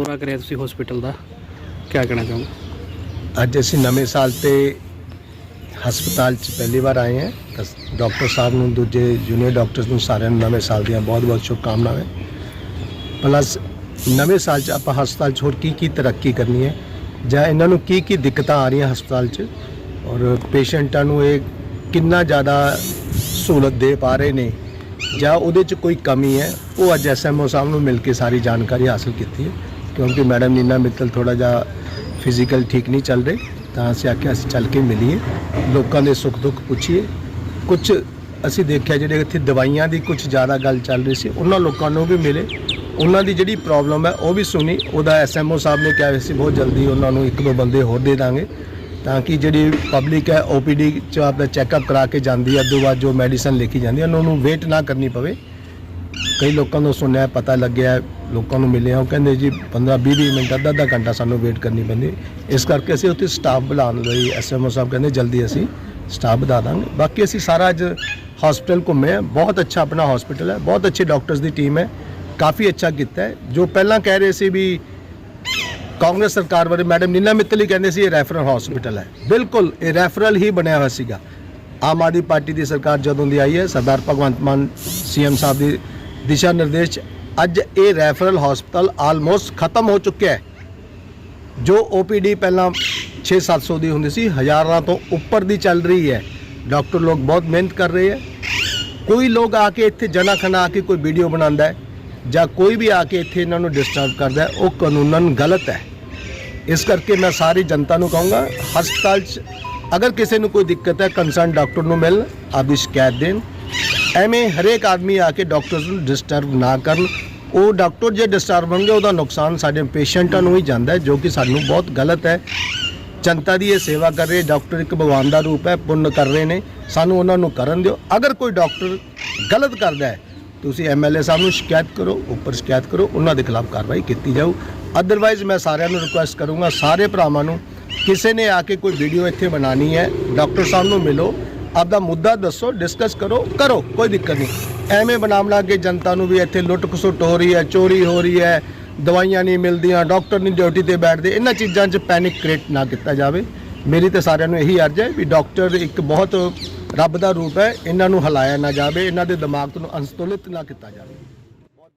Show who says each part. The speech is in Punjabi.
Speaker 1: ਦੌਰਾ ਕਰਿਆ ਤੁਸੀਂ ਹਸਪੀਟਲ ਦਾ। ਕੀ ਕਹਿਣਾ ਚਾਹੋਗੇ?
Speaker 2: ਅੱਜ ਅਸੀਂ ਨਵੇਂ ਸਾਲ ਤੇ ਹਸਪਤਾਲ 'ਚ ਪਹਿਲੀ ਵਾਰ ਆਏ ਹਾਂ। ਡਾਕਟਰ ਸਾਹਿਬ ਨੂੰ, ਦੂਜੇ ਜੂਨੀਅਰ ਡਾਕਟਰਸ ਨੂੰ ਸਾਰਿਆਂ ਨੂੰ ਨਵੇਂ ਸਾਲ ਦੀਆਂ ਬਹੁਤ-ਬਹੁਤ ਸ਼ੁਭਕਾਮਨਾਵਾਂ। ਪਲੱਸ ਨਵੇਂ ਸਾਲ 'ਚ ਆਪਾਂ ਹਸਪਤਾਲ 'ਚ ਹੋਰ ਕੀ ਕੀ ਤਰੱਕੀ ਕਰਨੀ ਹੈ? ਜਾਂ ਇਹਨਾਂ ਨੂੰ ਕੀ ਕੀ ਦਿੱਕਤਾਂ ਆ ਰਹੀਆਂ ਹਸਪਤਾਲ 'ਚ? ਔਰ ਪੇਸ਼ੈਂਟਾਂ ਨੂੰ ਇਹ ਕਿੰਨਾ ਜ਼ਿਆਦਾ ਸਹੂਲਤ ਦੇ ਪਾ ਰਹੇ ਨੇ? ਜਾਂ ਉਹਦੇ 'ਚ ਕੋਈ ਕਮੀ ਹੈ? ਉਹ ਅੱਜ ਐਸਐਮਓ ਸਾਹਿਬ ਨੂੰ ਮਿਲ ਕੇ ਸਾਰੀ ਜਾਣਕਾਰੀ ਹਾਸਲ ਕੀਤੀ ਹੈ। ਕਿਉਂਕਿ ਮੈਡਮ ਨੀਨਾ ਮਿੱਤਲ ਥੋੜਾ ਜਿਹਾ ਫਿਜ਼ੀਕਲ ਠੀਕ ਨਹੀਂ ਚੱਲ ਰਹੇ ਤਾਂ ਅਸੀਂ ਆਖਿਆ ਅਸੀਂ ਚੱਲ ਕੇ ਮਿਲੀਏ ਲੋਕਾਂ ਦੇ ਸੁੱਖ ਦੁੱਖ ਪੁੱਛੀਏ ਕੁਝ ਅਸੀਂ ਦੇਖਿਆ ਜਿਹੜੇ ਇੱਥੇ ਦਵਾਈਆਂ ਦੀ ਕੁਝ ਜ਼ਿਆਦਾ ਗੱਲ ਚੱਲ ਰਹੀ ਸੀ ਉਹਨਾਂ ਲੋਕਾਂ ਨੂੰ ਵੀ ਮਿਲੇ ਉਹਨਾਂ ਦੀ ਜਿਹੜੀ ਪ੍ਰੋਬਲਮ ਹੈ ਉਹ ਵੀ ਸੁਣੀ ਉਹਦਾ ਐਸਐਮਓ ਸਾਹਿਬ ਨੇ ਕਿਹਾ ਸੀ ਬਹੁਤ ਜਲਦੀ ਉਹਨਾਂ ਨੂੰ ਇੱਕ ਦੋ ਬੰਦੇ ਹੋਰ ਦੇ ਦਾਂਗੇ ਤਾਂ ਕਿ ਜਿਹੜੀ ਪਬਲਿਕ ਹੈ ਓਪੀਡੀ ਚ ਆਪਦਾ ਚੈੱਕਅਪ ਕਰਾ ਕੇ ਜਾਂਦੀ ਹੈ ਉਦੋਂ ਬਾਅਦ ਜੋ ਮੈਡੀਸਨ ਲਿਖੀ ਜਾਂਦੀ ਹੈ ਉਹਨਾਂ ਨੂੰ ਵੇਟ ਨਾ ਕਰਨੀ ਪਵੇ ਕਈ ਲੋਕਾਂ ਨੂੰ ਸੁਣਿਆ, ਪਤਾ ਲੱਗਿਆ, ਲੋਕਾਂ ਨੂੰ ਮਿਲਿਆ, ਉਹ ਕਹਿੰਦੇ ਜੀ 15 20 20 ਮਿੰਟ, ਅੱਧਾ ਅੱਧਾ ਘੰਟਾ ਸਾਨੂੰ ਵੇਟ ਕਰਨੀ ਪੈਂਦੀ। ਇਸ ਕਰਕੇ ਅਸੀਂ ਉੱਥੇ ਸਟਾਫ ਬੁਲਾਉਣ ਲਈ ਐਸਐਮਓ ਸਾਹਿਬ ਕਹਿੰਦੇ ਜਲਦੀ ਅਸੀਂ ਸਟਾਫ ਵਧਾ ਦਾਂਗੇ। ਬਾਕੀ ਅਸੀਂ ਸਾਰਾ ਅੱਜ ਹਸਪੀਟਲ ਘੁੰਮੇ ਹਾਂ ਬਹੁਤ ਅੱਛਾ ਆਪਣਾ ਹਸਪੀਟਲ ਹੈ, ਬਹੁਤ ਅੱਛੇ ਡਾਕਟਰਸ ਦੀ ਟੀਮ ਹੈ, ਕਾਫੀ ਅੱਛਾ ਕੀਤਾ ਹੈ। ਜੋ ਪਹਿਲਾਂ ਕਹਿ ਰਹੇ ਸੀ ਵੀ ਕਾਂਗਰਸ ਸਰਕਾਰ ਬਾਰੇ, ਮੈਡਮ ਨੀਨਾ ਮਿੱਤਲ ਹੀ ਕਹਿੰਦੇ ਸੀ ਇਹ ਰੈਫਰਲ ਹਸਪੀਟਲ ਹੈ। ਬਿਲਕੁਲ, ਇਹ ਰੈਫਰਲ ਹੀ ਬਣਿਆ ਹੋਇਆ ਸੀਗਾ। ਆਮ ਆਦਮੀ ਪਾਰਟੀ ਦੀ ਸਰਕਾਰ ਜਦੋਂ ਦੀ ਆਈ ਹੈ, ਸਰਦਾਰ ਭਗਵੰਤ ਮਾਨ ਸੀਐਮ ਸਾਹਿਬ ਦੀ ਦਿਸ਼ਾ ਨਿਰਦੇਸ਼ ਅੱਜ ਇਹ ਰੈਫਰਲ ਹਸਪਤਾਲ ਆਲਮੋਸਟ ਖਤਮ ਹੋ ਚੁੱਕਿਆ ਹੈ। ਜੋ ਓਪੀਡੀ ਪਹਿਲਾਂ 6-700 ਦੀ ਹੁੰਦੀ ਸੀ, ਹਜ਼ਾਰਾਂ ਤੋਂ ਉੱਪਰ ਦੀ ਚੱਲ ਰਹੀ ਹੈ। ਡਾਕਟਰ ਲੋਕ ਬਹੁਤ ਮਿਹਨਤ ਕਰ ਰਹੇ ਹੈ। ਕੋਈ ਲੋਕ ਆ ਕੇ ਇੱਥੇ ਜਨਾ ਖਨਾ ਆ ਕੇ ਕੋਈ ਵੀਡੀਓ ਬਣਾਉਂਦਾ ਹੈ ਜਾਂ ਕੋਈ ਵੀ ਆ ਕੇ ਇੱਥੇ ਇਹਨਾਂ ਨੂੰ ਡਿਸਟਰਬ ਕਰਦਾ ਉਹ ਕਾਨੂੰਨਨ ਗਲਤ ਹੈ। ਇਸ ਕਰਕੇ ਮੈਂ ਸਾਰੀ ਜਨਤਾ ਨੂੰ ਕਹੂੰਗਾ, ਹਸਪਤਾਲ 'ਚ ਅਗਰ ਕਿਸੇ ਨੂੰ ਕੋਈ ਦਿੱਕਤ ਹੈ ਕੰਸਰਨ ਡਾਕਟਰ ਨੂੰ ਮਿਲਣ, ਆਪਦੀ ਸ਼ਿਕਾਇਤ ਦੇਣ। ਐਵੇਂ ਹਰੇਕ ਆਦਮੀ ਆ ਕੇ ਡਾਕਟਰਸ ਨੂੰ ਡਿਸਟਰਬ ਨਾ ਕਰਨ। ਉਹ ਡਾਕਟਰ ਜੇ ਡਿਸਟਰਬ ਹੋਣਗੇ, ਉਹਦਾ ਨੁਕਸਾਨ ਸਾਡੇ ਪੇਸ਼ੈਂਟਾਂ ਨੂੰ ਹੀ ਜਾਂਦਾ ਜੋ ਕਿ ਸਾਨੂੰ ਬਹੁਤ ਗਲਤ ਹੈ। ਜਨਤਾ ਦੀ ਇਹ ਸੇਵਾ ਕਰ ਰਹੇ ਡਾਕਟਰ ਇੱਕ ਭਗਵਾਨ ਦਾ ਰੂਪ ਹੈ, ਪੁੰਨ ਕਰ ਰਹੇ ਨੇ। ਸਾਨੂੰ ਉਹਨਾਂ ਨੂੰ ਕਰਨ ਦਿਓ। ਅਗਰ ਕੋਈ ਡਾਕਟਰ ਗਲਤ ਕਰਦਾ ਹੈ, ਤੁਸੀਂ ਐਮਐਲਏ ਸਾਹਿਬ ਨੂੰ ਸ਼ਿਕਾਇਤ ਕਰੋ, ਉੱਪਰ ਸ਼ਿਕਾਇਤ ਕਰੋ, ਉਹਨਾਂ ਦੇ ਖਿਲਾਫ ਕਾਰਵਾਈ ਕੀਤੀ ਜਾਊ। ਅਦਰਵਾਈਜ਼ ਮੈਂ ਸਾਰਿਆਂ ਨੂੰ ਰਿਕੁਐਸਟ ਕਰੂੰਗਾ, ਸਾਰੇ ਭਰਾਵਾਂ ਨੂੰ, ਕਿਸੇ ਨੇ ਆ ਕੇ ਕੋਈ ਵੀਡੀਓ ਇੱਥੇ ਬਣਾਣੀ ਹੈ, ਡਾਕਟਰ ਸਾਹਿਬ ਨੂੰ ਮਿਲੋ। ਆਪਦਾ ਮੁੱਦਾ ਦੱਸੋ ਡਿਸਕਸ ਕਰੋ ਕਰੋ, ਕੋਈ ਦਿੱਕਤ ਨਹੀਂ। ਐਵੇਂ ਬਣਾਵਣਾ ਕਿ ਜਨਤਾ ਨੂੰ ਵੀ ਇੱਥੇ ਲੁੱਟ ਖਸੁੱਟ ਹੋ ਰਹੀ ਹੈ, ਚੋਰੀ ਹੋ ਰਹੀ ਹੈ, ਦਵਾਈਆਂ ਨਹੀਂ ਮਿਲਦੀਆਂ ਡਾਕਟਰ ਨਹੀਂ ਡਿਊਟੀ ਤੇ ਬੈਠਦੇ, ਇਹਨਾਂ ਚੀਜ਼ਾਂ 'ਚ ਪੈਨਿਕ ਕ੍ਰੀਏਟ ਨਾ ਕੀਤਾ ਜਾਵੇ। ਮੇਰੀ ਤੇ ਸਾਰਿਆਂ ਨੂੰ ਇਹੀ ਅਰਜ਼ ਹੈ ਵੀ ਡਾਕਟਰ ਇੱਕ ਬਹੁਤ ਰੱਬ ਦਾ ਰੂਪ ਹੈ, ਇਹਨਾਂ ਨੂੰ ਹਿਲਾਇਆ ਨਾ ਜਾਵੇ, ਇਹਨਾਂ ਦੇ ਦਿਮਾਗ ਨੂੰ ਅਨਸਤੁਲਿਤ ਨਾ ਕੀਤਾ ਜਾਵੇ।